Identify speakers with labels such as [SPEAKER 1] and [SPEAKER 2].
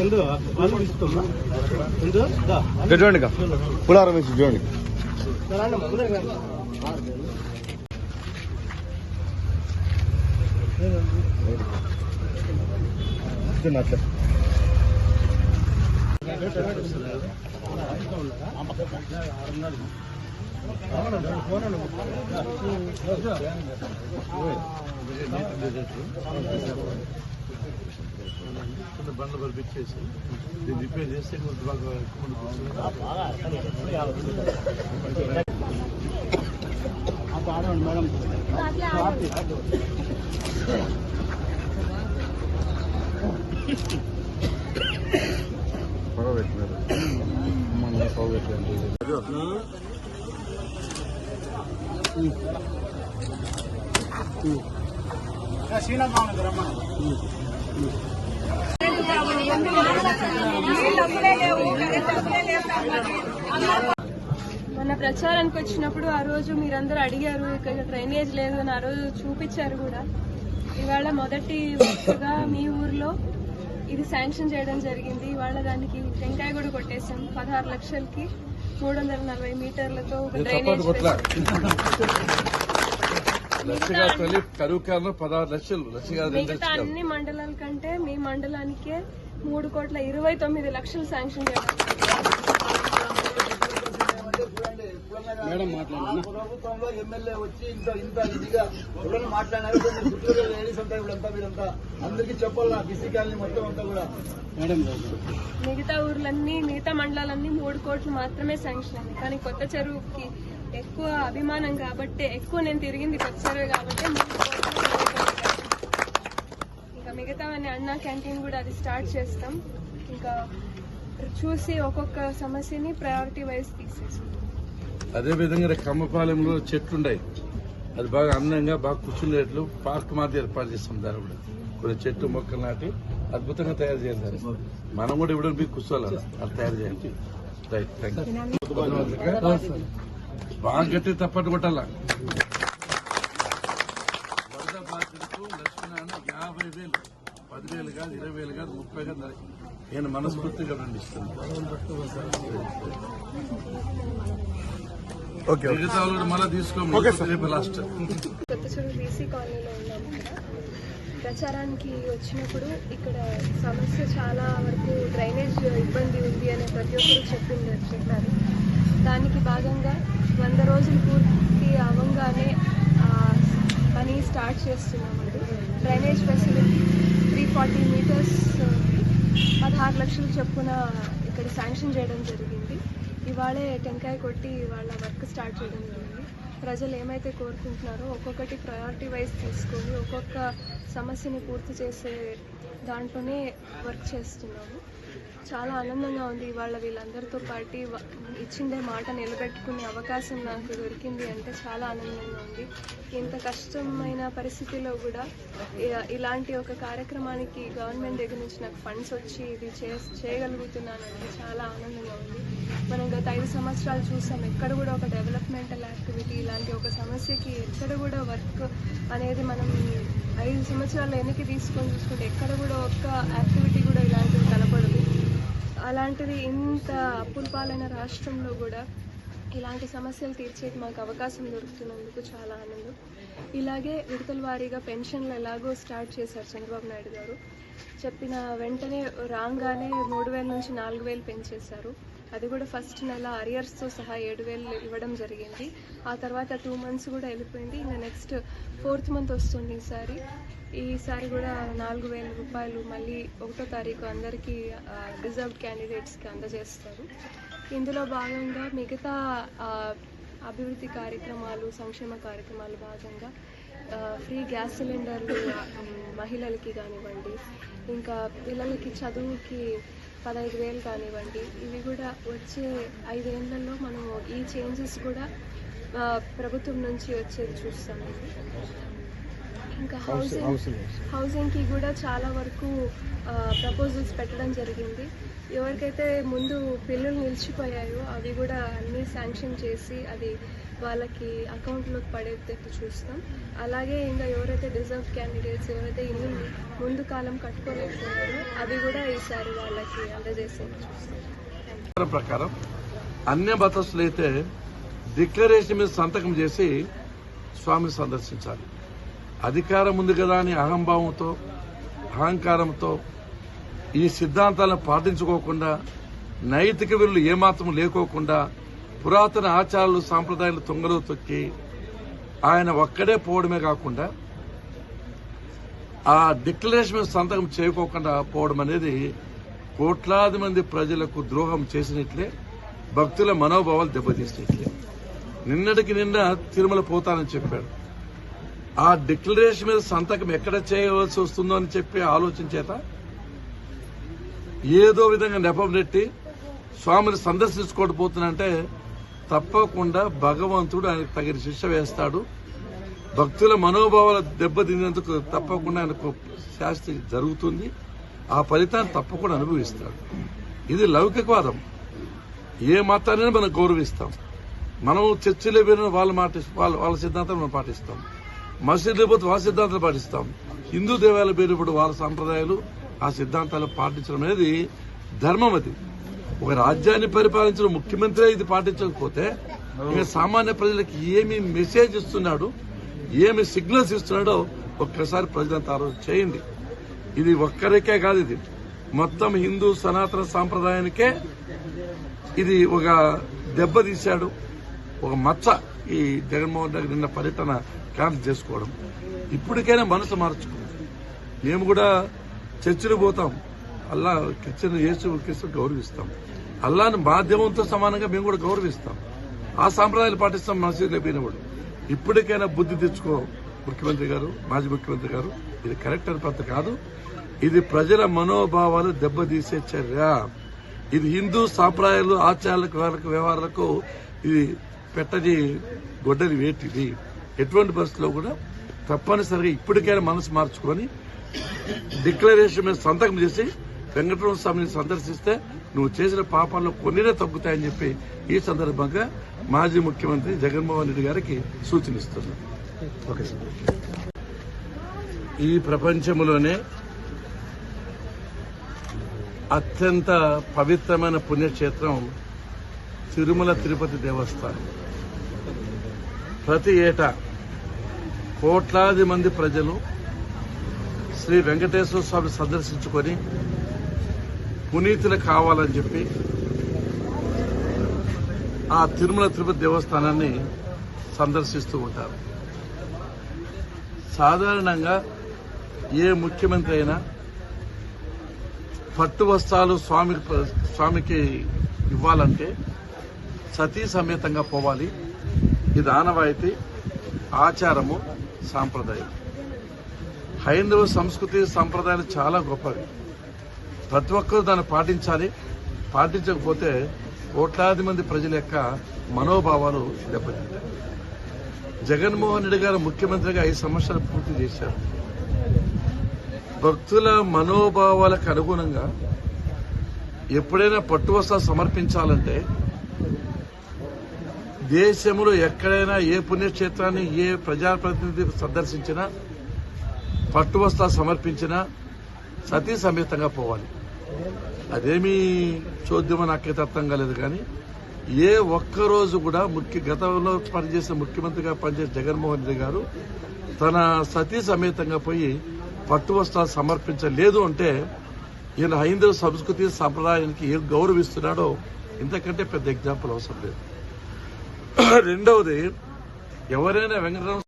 [SPEAKER 1] ఇస్తున్నా ఎందు దా.
[SPEAKER 2] ఇక్కడ చూడండి. పులారం వేసి చూడండి. అట్లా
[SPEAKER 1] చిన్న బండ్లు పంపించేసి దీన్ని రిపేర్ చేస్తే కొంత బాగా ఎక్కువ మంది కూర్చుని
[SPEAKER 2] పొగ పెట్టినారు మన పొగ
[SPEAKER 3] మొన్న ప్రచారానికి వచ్చినప్పుడు ఆ రోజు మీరందరూ అడిగారు ఇక్కడ డ్రైనేజ్ లేదు అని ఆ రోజు చూపించారు కూడా. ఇవాళ మొదటి మీ ఊర్లో ఇది శాంక్షన్ చేయడం జరిగింది. ఇవాళ దానికి టెంకాయ కూడా కొట్టేశాం. పదహారు లక్షలకి మూడు వందల నలభై మీటర్లతో ఒక డ్రైనేజ్
[SPEAKER 1] లక్షగా తల్లి కరువు కారణం పదహారు లక్షలు లక్షగా
[SPEAKER 3] మిగతా అన్ని మండలాల కంటే మీ మండలానికే మూడు కోట్ల ఇరవై తొమ్మిది లక్షలు శాంక్షన్ చేయడం
[SPEAKER 4] ప్రభుత్వంలో ఎమ్మెల్యే వచ్చి ఇంత ఇంత ఇదిగా ఎవరైనా మాట్లాడినారు కొన్ని గుర్తులు లేడీస్ అంతా వీళ్ళంతా వీళ్ళంతా అందరికీ చెప్పాలి బీసీ కాలనీ మొత్తం అంతా కూడా.
[SPEAKER 3] మిగతా ఊర్లన్నీ మిగతా మండలాలన్నీ మూడు కోట్లు మాత్రమే శాంక్షన్ అయింది. కానీ కొత్త చెరువుకి ఎక్కువ అభిమానం కాబట్టి ఎక్కువ నేను తిరిగింది చెరువు కాబట్టి. ఇంకా మిగతావన్నీ అన్నా క్యాంటీన్ కూడా అది స్టార్ట్ చేస్తాం. ఇంకా చూసి ఒక్కొక్క సమస్యని ప్రయారిటీ వైజ్ తీసేస్తాం
[SPEAKER 1] అదే విధంగా కమ్మపాలెంలో చెట్లు ఉన్నాయి అది బాగా అందంగా బాగా కూర్చునేట్లు పార్క్ మాదిరి ఏర్పాటు చేస్తాం దాన్ని కూడా. కొన్ని చెట్లు మొక్కలు నాటి అద్భుతంగా తయారు చేయాలి మనం కూడా ఇప్పుడు మీకు కూర్చోవాలి? అది తయారు చేయండి రైట్ థ్యాంక్ యూ బాగా గట్టి తప్పట్టు కొట్టాలా వరద బాధితులకు లక్ష్మణ యాభై వేలు పదివేలు కాదు ఇరవై వేలు కాదు ముప్పై కాదు నేను మనస్ఫూర్తిగా
[SPEAKER 2] ఓకే ఓకే.
[SPEAKER 1] మిగతా వాళ్ళు మళ్ళీ రేపు లాస్ట్
[SPEAKER 3] బీసీ కాలనీలో ప్రచారానికి వచ్చినప్పుడు ఇక్కడ సమస్య చాలా వరకు డ్రైనేజ్ ఇబ్బంది ఉంది అని ప్రతి ఒక్కరు చెప్పింది చెప్పారు. దానికి భాగంగా వంద రోజులు పూర్తి అవ్వగానే పని స్టార్ట్ చేస్తున్నామండి. Drainage facility three forty metres పదహారు లక్షలు చొప్పున ఇక్కడ శాంక్షన్ చేయడం జరిగింది. ఇవాళే టెంకాయ కొట్టి వాళ్ళ వర్క్ స్టార్ట్ చేయడం జరిగింది. ప్రజలు ఏమైతే కోరుకుంటున్నారో ఒక్కొక్కటి ప్రయారిటీ వైజ్ తీసుకొని ఒక్కొక్క సమస్యని పూర్తి చేసే దాంట్లోనే వర్క్ చేస్తున్నాము. చాలా ఆనందంగా ఉంది. ఇవాళ వీళ్ళందరితో పాటు ఇచ్చిందే మాట నిలబెట్టుకునే అవకాశం నాకు దొరికింది అంటే చాలా ఆనందంగా ఉంది. ఇంత కష్టమైన పరిస్థితిలో కూడా ఇలాంటి ఒక కార్యక్రమానికి గవర్నమెంట్ దగ్గర నుంచి నాకు ఫండ్స్ వచ్చి ఇది చే చేయగలుగుతున్నానంటే చాలా ఆనందంగా ఉంది. మనం గత ఐదు సంవత్సరాలు చూసాం ఎక్కడ కూడా ఒక డెవలప్మెంటల్ యాక్టివిటీ ఇలాంటి ఒక సమస్యకి ఎక్కడ కూడా వర్క్ అనేది మనం ఐదు సంవత్సరాలు వెనక్కి తీసుకొని చూసుకుంటే ఎక్కడ కూడా ఒక్క యాక్టివిటీ కూడా అలాంటిది ఇంత అప్పులపాలైన రాష్ట్రంలో కూడా ఇలాంటి సమస్యలు తీర్చేది మాకు అవకాశం దొరుకుతున్నందుకు చాలా ఆనందం. ఇలాగే విడతల వారీగా పెన్షన్లు ఎలాగో స్టార్ట్ చేశారు చంద్రబాబు నాయుడు గారు. చెప్పిన వెంటనే రాగానే మూడు వేల నుంచి నాలుగు వేలు పెంచేశారు. అది కూడా ఫస్ట్ నెల అరియర్స్తో సహా ఏడు వేలు ఇవ్వడం జరిగింది. ఆ తర్వాత టూ మంత్స్ కూడా వెళ్ళిపోయింది. ఇంకా నెక్స్ట్ ఫోర్త్ మంత్ వస్తుంది ఈసారి ఈసారి కూడా నాలుగు వేల రూపాయలు మళ్ళీ ఒకటో తారీఖు అందరికీ రిజర్వ్డ్ క్యాండిడేట్స్కి అందజేస్తారు. ఇందులో భాగంగా మిగతా అభివృద్ధి కార్యక్రమాలు సంక్షేమ కార్యక్రమాలు భాగంగా ఫ్రీ గ్యాస్ సిలిండర్లు మహిళలకి కానివ్వండి ఇంకా పిల్లలకి చదువుకి పదహైదు వేలు కానివ్వండి ఇవి కూడా వచ్చే ఐదేళ్ళలో మనం ఈ చేంజెస్ కూడా ప్రభుత్వం నుంచి వచ్చేది చూస్తామండి ఇంకా హౌసింగ్ హౌసింగ్కి కూడా చాలా వరకు ప్రపోజల్స్ పెట్టడం జరిగింది. ఎవరికైతే ముందు బిల్లులు నిలిచిపోయాయో అవి కూడా అన్నీ శాంక్షన్ చేసి అది వాళ్ళకి అకౌంట్లోకి పడేటట్టు చూస్తాం. అలాగే ఇంకా ఎవరైతే రిజర్వ్ క్యాండిడేట్స్ ఎవరైతే ఇల్లు ముందు కాలం కట్టుకోలేకపోయారో అవి కూడా ఈసారి వాళ్ళకి అందజేసేది చూస్తాం.
[SPEAKER 1] ప్రకారం అన్య అయితే డిక్లరేషన్ మీద సంతకం చేసి స్వామిని సందర్శించాలి. అధికారం ఉంది కదా అని అహంభావంతో అహంకారంతో ఈ సిద్ధాంతాలను పాటించుకోకుండా నైతిక విలువలు ఏమాత్రం లేకోకుండా పురాతన ఆచారాలు సాంప్రదాయాలు తొంగలో తొక్కి ఆయన ఒక్కడే పోవడమే కాకుండా ఆ డిక్లరేషన్ మీద సంతకం చేయకోకుండా పోవడం అనేది కోట్లాది మంది ప్రజలకు ద్రోహం చేసినట్లే భక్తుల మనోభావాలు దెబ్బతీసినట్లే. నిన్నటికి నిన్న తిరుమల పోతానని చెప్పాడు. ఆ డిక్లరేషన్ మీద సంతకం ఎక్కడ చేయవలసి వస్తుందో అని చెప్పి ఆలోచన చేత ఏదో విధంగా నెపం నెట్టి స్వామిని సందర్శించుకోకపోతున్నంటే తప్పకుండా భగవంతుడు ఆయనకు తగిన శిక్ష వేస్తాడు. భక్తుల మనోభావాల దెబ్బతిన్నందుకు తప్పకుండా ఆయనకు శాస్తి జరుగుతుంది. ఆ ఫలితాన్ని తప్పకుండా అనుభవిస్తాడు. ఇది లౌకికవాదం. ఏ మతాన్ని మనం గౌరవిస్తాం. మనం చర్చిలో పోయిన వాళ్ళ మాట వాళ్ళ వాళ్ళ సిద్ధాంతం మనం పాటిస్తాం. మసీదులో పోతే వాళ్ళ సిద్ధాంతాలు పాటిస్తాం. హిందూ దేవాలయ పేరు వాళ్ళ సాంప్రదాయాలు ఆ సిద్ధాంతాలు పాటించడం అనేది ధర్మం అది. ఒక రాజ్యాన్ని పరిపాలించిన ముఖ్యమంత్రి ఇది పాటించకపోతే ఇక సామాన్య ప్రజలకు ఏమి మెసేజ్ ఇస్తున్నాడు ఏమి సిగ్నల్స్ ఇస్తున్నాడో ఒక్కసారి ప్రజలంతా ఆలోచన చేయండి. ఇది ఒక్కరికే కాదు ఇది. మొత్తం హిందూ సనాతన సాంప్రదాయానికే ఇది ఒక దెబ్బ తీశాడు. ఒక మచ్చ ఈ జగన్మోహన్ రెడ్డి నిన్న పర్యటన క్యాన్సిల్ చేసుకోవడం. ఇప్పటికైనా మనసు మార్చుకో మేము కూడా చర్చిలు పోతాం. అల్లా క్రిస్టియన్ యేసు క్రీస్తు గౌరవిస్తాం. అల్లాని మాధ్యమంతో సమానంగా మేము కూడా గౌరవిస్తాం. ఆ సాంప్రదాయాలు పాటిస్తాం మసీదులో పోయినప్పుడు ఇప్పటికైనా బుద్ధి తెచ్చుకో ముఖ్యమంత్రి గారు మాజీ ముఖ్యమంత్రి గారు. ఇది కరెక్ట్ అని పద్ధతి కాదు. ఇది ప్రజల మనోభావాలు దెబ్బతీసే చర్య. ఇది హిందూ సాంప్రదాయాలు ఆచారాలకు వ్యవహారాలకు వ్యవహారాలకు ఇది పెట్టని గొడ్డలి వేటిది. ఎటువంటి పరిస్థితుల్లో కూడా తప్పనిసరిగా ఇప్పటికైనా మనసు మార్చుకొని డిక్లరేషన్ మీద సంతకం చేసి వెంకటరమణ స్వామిని సందర్శిస్తే నువ్వు చేసిన పాపాల్లో కొన్నినే తగ్గుతాయని చెప్పి ఈ సందర్భంగా మాజీ ముఖ్యమంత్రి జగన్మోహన్ రెడ్డి గారికి సూచనిస్తున్నాను ఈ ప్రపంచంలోనే అత్యంత పవిత్రమైన పుణ్యక్షేత్రం తిరుమల తిరుపతి దేవస్థానం. ప్రతి ఏటా కోట్లాది మంది ప్రజలు శ్రీ వెంకటేశ్వర స్వామి సందర్శించుకొని పునీతులు కావాలని చెప్పి ఆ తిరుమల తిరుపతి దేవస్థానాన్ని సందర్శిస్తూ ఉంటారు. సాధారణంగా ఏ ముఖ్యమంత్రి అయినా పట్టు వస్త్రాలు స్వామి స్వామికి ఇవ్వాలంటే సతీ సమేతంగా పోవాలి. ఇది ఆనవాయితీ ఆచారము సాంప్రదాయం. హైందవ సంస్కృతి సంప్రదాయాలు చాలా గొప్పవి. ప్రతి ఒక్కరూ దాన్ని పాటించాలి. పాటించకపోతే కోట్లాది మంది ప్రజల యొక్క మనోభావాలు దెబ్బతింటాయి. జగన్మోహన్ రెడ్డి గారు ముఖ్యమంత్రిగా ఐదు సంవత్సరాలు పూర్తి చేశారు. భక్తుల మనోభావాలకు అనుగుణంగా ఎప్పుడైనా పట్టు వస్త్రాలు సమర్పించాలంటే దేశంలో ఎక్కడైనా ఏ పుణ్యక్షేత్రాన్ని ఏ ప్రజాప్రతినిధి సందర్శించినా పట్టు వస్త్రాలు సమర్పించినా సతీ సమేతంగా పోవాలి. అదేమీ చోద్యమో నాకైతే అర్థం కాలేదు కానీ ఏ ఒక్క రోజు కూడా ముఖ్య గతంలో పనిచేసిన ముఖ్యమంత్రిగా పనిచేసిన జగన్మోహన్ రెడ్డి గారు తన సతీ సమేతంగా పోయి పట్టు వస్త్రాలు సమర్పించలేదు అంటే ఈయన హైందవ సంస్కృతి సంప్రదాయానికి ఏం గౌరవిస్తున్నాడో ఇంతకంటే పెద్ద ఎగ్జాంపుల్ అవసరం లేదు. రెండవది ఎవరైనా వెంకటరామ